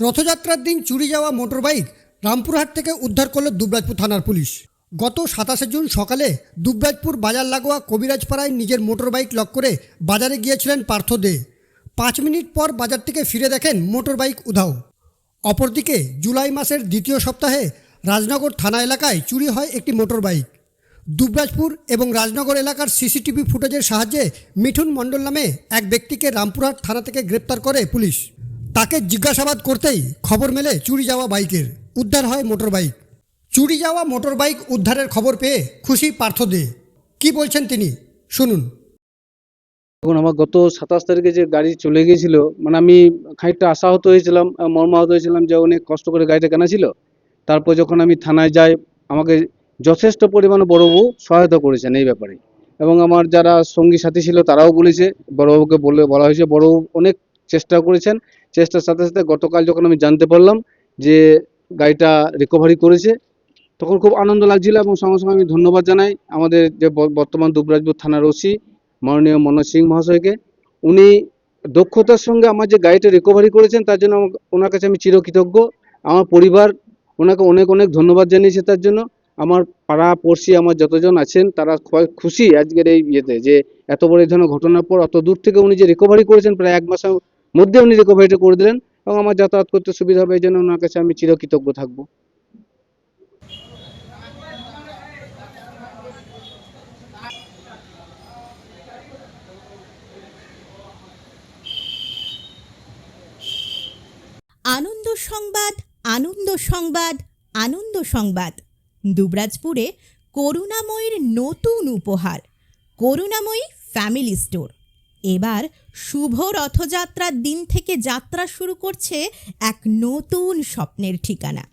রথযাত্রার দিন চুরি যাওয়া মোটরবাইক রামপুরহাট থেকে উদ্ধার করল দুবরাজপুর থানার পুলিশ। গত সাতাশে জুন সকালে দুবরাজপুর বাজার লাগোয়া কবিরাজপাড়ায় নিজের মোটরবাইক লক করে বাজারে গিয়েছিলেন পার্থ দে। পাঁচ মিনিট পর বাজার থেকে ফিরে দেখেন মোটরবাইক উধাও। অপরদিকে জুলাই মাসের দ্বিতীয় সপ্তাহে রাজনগর থানা এলাকায় চুরি হয় একটি মোটরবাইক। দুবরাজপুর এবং রাজনগর এলাকার সিসিটিভি ফুটেজের সাহায্যে মিঠুন মণ্ডল নামে এক ব্যক্তিকে রামপুরহাট থানা থেকে গ্রেপ্তার করে পুলিশ। তাকে জিজ্ঞাসাবাদ করতেই খবর মেলে চুরি যাওয়া বাইকের। উদ্ধার হয় মোটরবাইক। চুরি যাওয়া মোটরবাইক উদ্ধারের খবর পেয়ে খুশি পার্থ দে। কি বলছেন তিনি? শুনুন। এখন আমার গত সাতাশ তারিখে যে গাড়ি চলে গিয়েছিল মানে আমি খানিকটা আশাহত হয়েছিলাম, মর্মাহত হয়েছিলাম যে অনেক কষ্ট করে গাড়িটা কেনা ছিল। তারপর যখন আমি থানায় যাই, আমাকে যথেষ্ট পরিমাণে বড়বাবু সহায়তা করেছেন এই ব্যাপারে। এবং আমার যারা সঙ্গী সাথী ছিল, তারাও বলেছে, বড়বাবুকে বলে বলা হয়েছে, বড়বাবু অনেক চেষ্টা করেছেন। চেষ্টার সাথে সাথে গতকাল যখন আমি জানতে পারলাম যে গাড়িটা রিকভারি করেছে, তখন খুব আনন্দ লাগছিল এবং সঙ্গে সঙ্গে আমি ধন্যবাদ জানাই আমাদের যে বর্তমান দুবরাজপুর থানার ওসি মাননীয় মনোজ সিং মহাশয়কে। উনি দক্ষতার সঙ্গে আমার যে গাড়িটা রিকভারি করেছেন, তার জন্য ওনার কাছে আমি চিরকৃতজ্ঞ। আমার পরিবার ওনাকে অনেক অনেক ধন্যবাদ জানিয়েছে তার জন্য। আমার পাড়া পড়শি আমার যতজন আছেন, তারা খুশি আজকের এই ইয়েতে যে এত বড় এই ধরনের ঘটনার পর অত দূর থেকে উনি যে রিকভারি করেছেন, প্রায় এক মাসের মধ্যে উনি রিকভারিটা করে দিলেন এবং আমার যাতায়াত করতে সুবিধা হবে এই জন্য ওনার কাছে আমি চিরকৃতজ্ঞ থাকব। আনন্দ সংবাদ আনন্দ সংবাদ আনন্দ সংবাদ। দুবরাজপুরে করুণাময়ীর নতুন উপহার, করুণাময়ী ফ্যামিলি স্টোর। এবার শুভ রথযাত্রার দিন থেকে যাত্রা শুরু করছে এক নতুন স্বপ্নের ঠিকানা,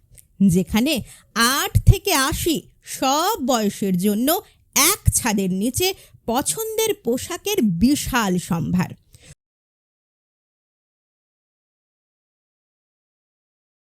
যেখানে আট থেকে আশি সব বয়সের জন্য এক ছাদের নিচে পছন্দের পোশাকের বিশাল সম্ভার।